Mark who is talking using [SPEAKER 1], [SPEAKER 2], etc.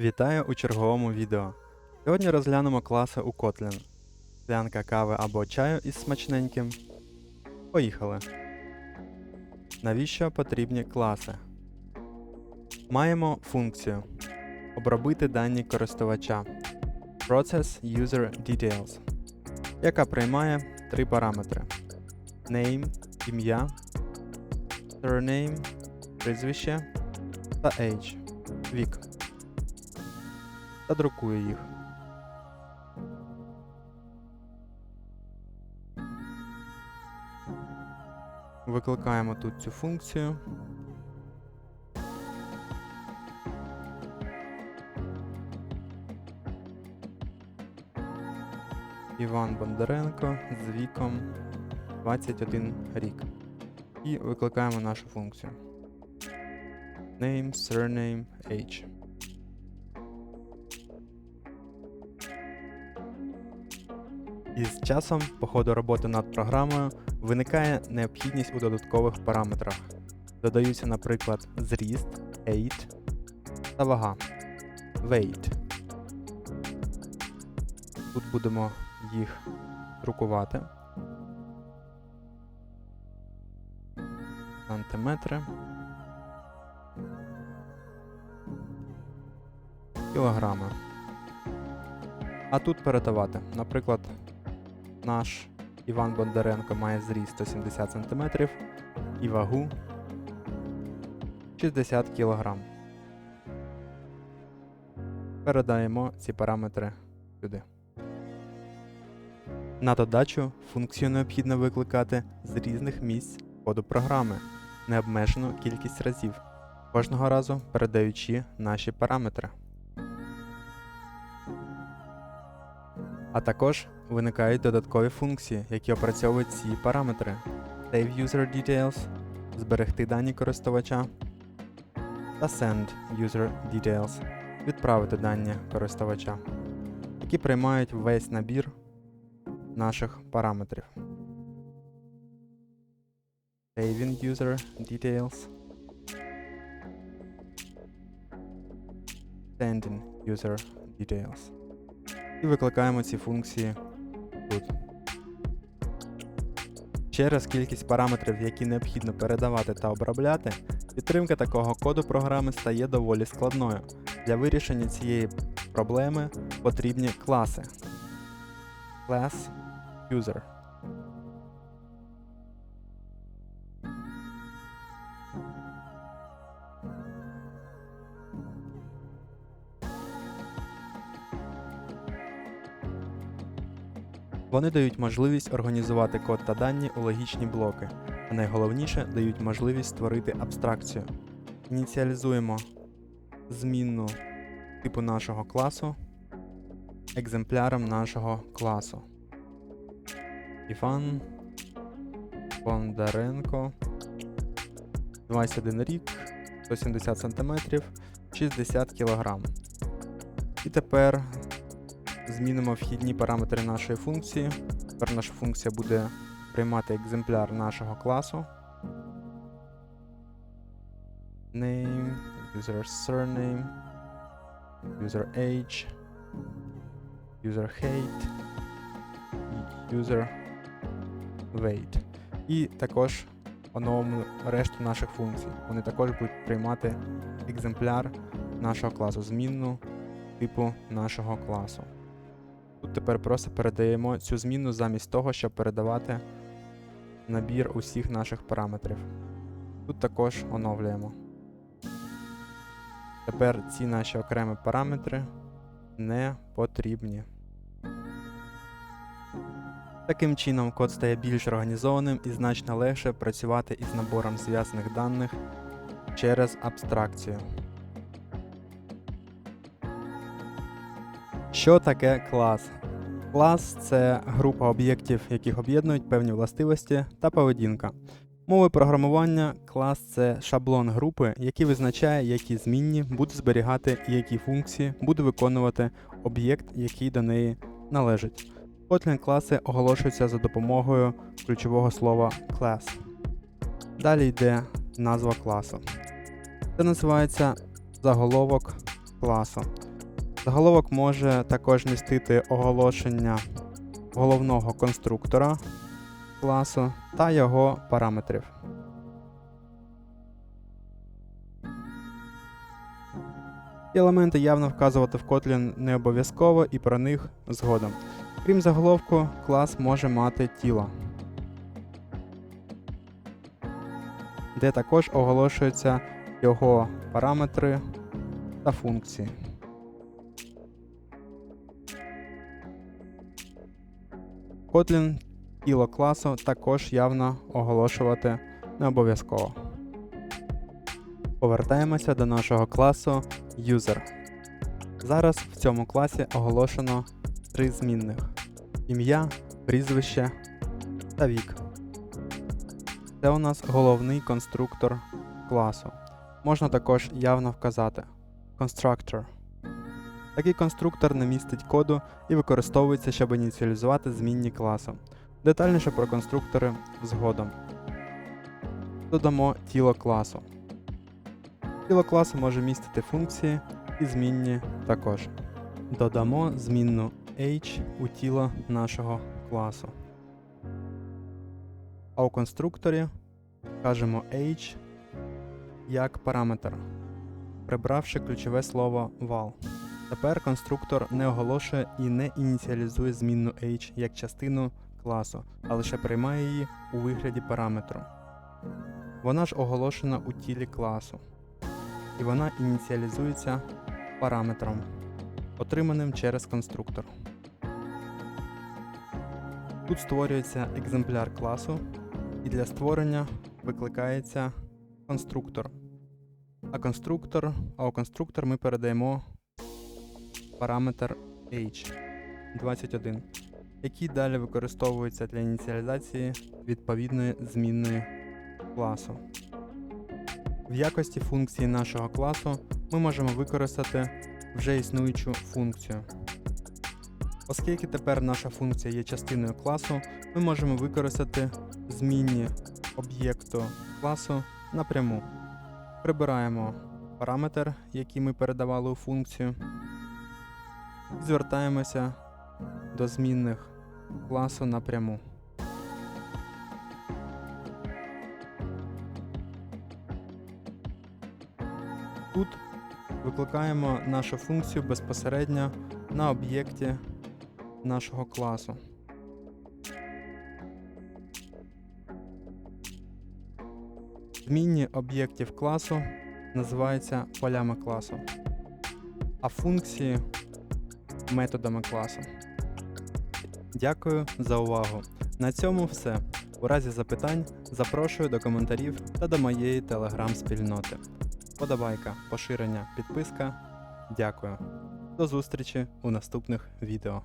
[SPEAKER 1] Вітаю у черговому відео. Сьогодні розглянемо класи у Kotlin. Склянка кави або чаю із смачненьким. Поїхали. Навіщо потрібні класи? Маємо функцію обробити дані користувача Process User Details, яка приймає три параметри: Name, ім'я, Surname, прізвище та Age, вік та друкує їх. Викликаємо тут цю функцію. Іван Бондаренко з віком 21 рік. І викликаємо нашу функцію. Name, surname, age. І з часом, по ходу роботи над програмою, виникає необхідність у додаткових параметрах. Додаються, наприклад, зріст, height та вага weight. Тут будемо їх друкувати. Сантиметри. Кілограми. А тут передавати. Наприклад, наш Іван Бондаренко має зріст 170 см і вагу 60 кг. Передаємо ці параметри сюди. На додачу функцію необхідно викликати з різних місць коду програми необмежену кількість разів, кожного разу передаючи наші параметри. А також виникають додаткові функції, які опрацьовують ці параметри. Save User Details зберегти дані користувача та Send User Details відправити дані користувача, які приймають весь набір наших параметрів. Saving User Details Sending User Details і викликаємо ці функції тут. Через кількість параметрів, які необхідно передавати та обробляти, підтримка такого коду програми стає доволі складною. Для вирішення цієї проблеми потрібні класи. Class User. Вони дають можливість організувати код та дані у логічні блоки, а найголовніше дають можливість створити абстракцію. Ініціалізуємо змінну типу нашого класу екземпляром нашого класу. Іван Бондаренко 21 рік, 170 см, 60 кг. І тепер змінимо вхідні параметри нашої функції. Тепер наша функція буде приймати екземпляр нашого класу. Name, user surname, user age, user height, user weight. І також оновимо решту наших функцій. Вони також будуть приймати екземпляр нашого класу, змінну типу нашого класу. Тут тепер просто передаємо цю зміну замість того, щоб передавати набір усіх наших параметрів. Тут також оновлюємо. Тепер ці наші окремі параметри не потрібні. Таким чином, код стає більш організованим і значно легше працювати із набором зв'язаних даних через абстракцію. Що таке клас? Клас це група об'єктів, яких об'єднують певні властивості та поведінка. Мови програмування клас це шаблон групи, який визначає, які змінні буде зберігати і які функції буде виконувати об'єкт, який до неї належить. Kotlin класи оголошуються за допомогою ключового слова class. Далі йде назва класу. Це називається заголовок класу. Заголовок може також містити оголошення головного конструктора класу та його параметрів. Ці Елементи явно вказувати в Kotlin не обов'язково і про них згодом. Крім заголовку, клас може мати тіло, де також оголошуються його параметри та функції. Kotlin тіло класу також явно оголошувати не обов'язково. Повертаємося до нашого класу User. Зараз в цьому класі оголошено три змінних: ім'я, прізвище та вік. Це у нас головний конструктор класу. Можна також явно вказати Constructor. Такий конструктор не містить коду і використовується, щоб ініціалізувати змінні класу. Детальніше про конструктори згодом. Додамо тіло класу. Тіло класу може містити функції і змінні також. Додамо змінну H у тіло нашого класу. А у конструкторі кажемо H як параметр, прибравши ключове слово val. Тепер конструктор не оголошує і не ініціалізує змінну H як частину класу, а лише приймає її у вигляді параметру. Вона ж оголошена у тілі класу, і вона ініціалізується параметром, отриманим через конструктор. Тут створюється екземпляр класу, і для створення викликається конструктор. А конструктор, а у конструктор ми передаємо параметр h21, який далі використовується для ініціалізації відповідної змінної класу. В якості функції нашого класу ми можемо використати вже існуючу функцію. Оскільки тепер наша функція є частиною класу, ми можемо використати змінні об'єкту класу напряму. Прибираємо параметр, який ми передавали у функцію, звертаємося до змінних класу напряму. Тут викликаємо нашу функцію безпосередньо на об'єкті нашого класу. Змінні об'єктів класу називаються полями класу, а функції методами класу. Дякую за увагу. На цьому все. У разі запитань запрошую до коментарів та до моєї телеграм-спільноти. Подобайка, поширення, підписка. Дякую. До зустрічі у наступних відео.